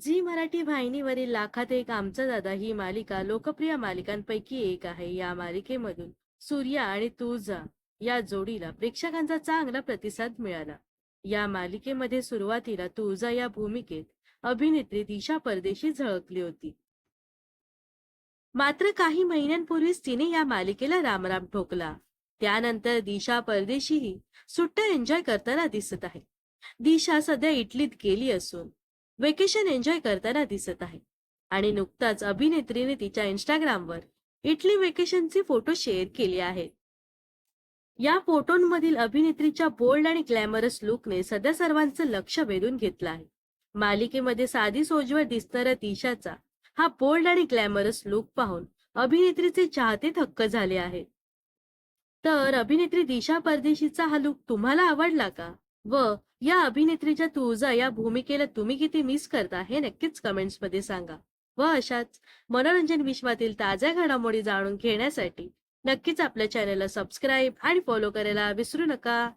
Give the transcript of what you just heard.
Zee Marathi वाहिनीवरील लाखात एक आमचा दादा ही मालिका लोकप्रिय मालिकांपैकी एक आहे. या मालिकेमधून सूर्या आणि तुळजा या जोडीला प्रेक्षकांचा चांगला प्रतिसाद मिळाला. या मालिकेमध्ये सुरुवातीला तुळजा या भूमिकेत अभिनेत्री दिशा परदेशी झळकली होती. मात्र काही महिन्यांपूर्वीच तिने या मालिकेला रामराम ठोकला. त्यानंतर दिशा परदेशीही सुट्ट्या एन्जॉय करताना दिसत आहे. दिशा सध्या इटलीत गेली असून वेकेशन एन्जॉय करताना दिसत आहे. आणि नुकताच अभिनेत्रीने तिच्या इंस्टाग्रामवर इटली वेकेशनचे फोटो शेअर केले आहेत. या फोटोंमधील अभिनेत्रीच्या बोल्ड आणि ग्लॅमरस लुकने सध्या सर्वांचं लक्ष वेधून घेतलं आहे. मालिकेमध्ये साधी सोजवर दिसणाऱ्या दिशाचा हा बोल्ड आणि ग्लॅमरस लुक पाहून अभिनेत्रीचे चाहते थक्क झाले आहेत. तर अभिनेत्री दिशा परदेशीचा हा लुक तुम्हाला आवडला का? व या अभिनेत्रीच्या तुळजा या भूमिकेला तुम्ही किती मिस करता हे नक्कीच कमेंट्समध्ये सांगा. व अशाच मनोरंजन विश्वातील ताज्या घडामोडी जाणून घेण्यासाठी नक्कीच आपल्या चॅनलला सबस्क्राईब आणि फॉलो करायला विसरू नका.